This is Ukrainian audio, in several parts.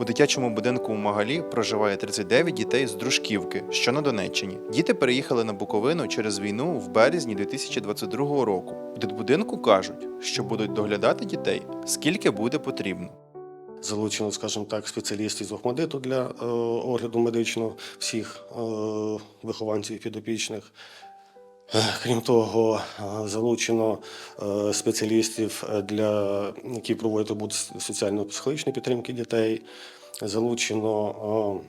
У дитячому будинку у Магалі проживає 39 дітей з Дружківки, що на Донеччині. Діти переїхали на Буковину через війну в березні 2022 року. У дитбудинку кажуть, що будуть доглядати дітей, скільки буде потрібно. Залучено, скажімо так, спеціалістів з Охмадиту для е, огляду медичного всіх е, вихованців підопічних. Е, Крім того, е, залучено е, спеціалістів для які проводять роботу соціально-психологічної підтримки дітей. Залучено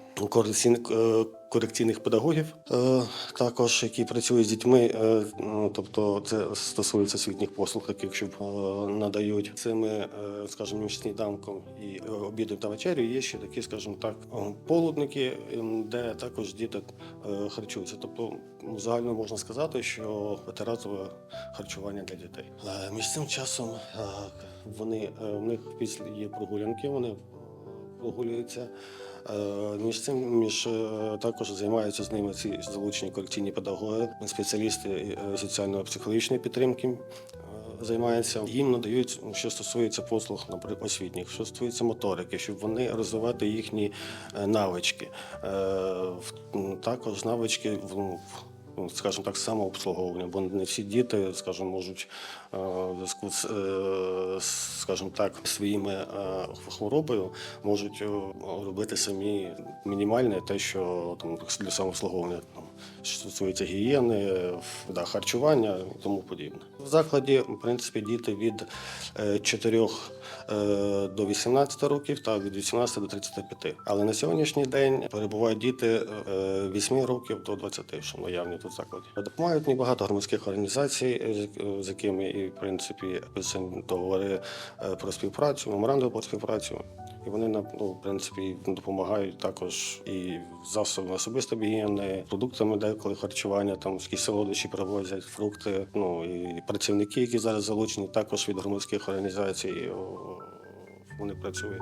е, корекційних, педагогів, е, також які працюють з дітьми. е, ну, Тобто, це стосується освітніх послуг, яких щоб е, надають. Цими, скажімо, сніданком і обідом та вечерю є ще такі, скажімо так, полудники, де також діти харчуються. Тобто, ну, загально можна сказати, що п'ятиразове харчування для дітей. Між цим часом вони в них після є прогулянки, вони прогулюються. Е, Між цим між е, також займаються з ними ці залучені корекційні педагоги, спеціалісти е, соціально-психологічної підтримки. Займаються їм надають, що стосується послуг, наприклад, освітніх, що стосується моторики, щоб вони розвивати їхні навички. Також навички в ну, скажімо так, самообслуговування, бо не всі діти, скажімо, можуть е, в зв'язку з, е, скажімо так, своїми е, хворобою можуть робити самі мінімальне те, що там для самообслуговування, що стосується гігієни, да, харчування і тому подібне. В закладі, в принципі, діти від 4 до 18 років та від 18 до 35. Але на сьогоднішній день перебувають діти е, 8 років до 20, що наявні тут закладі. Допомагають мені багато громадських організацій, е, з- якими і в принципі договори е, про співпрацю, меморандум про співпрацю. І вони нам, ну, в принципі допомагають також і засобами особистої гігієни, продуктами деколи харчування, там якісь солодощі привозять, фрукти. Ну і працівники, які зараз залучені, також від громадських організацій, вони працюють.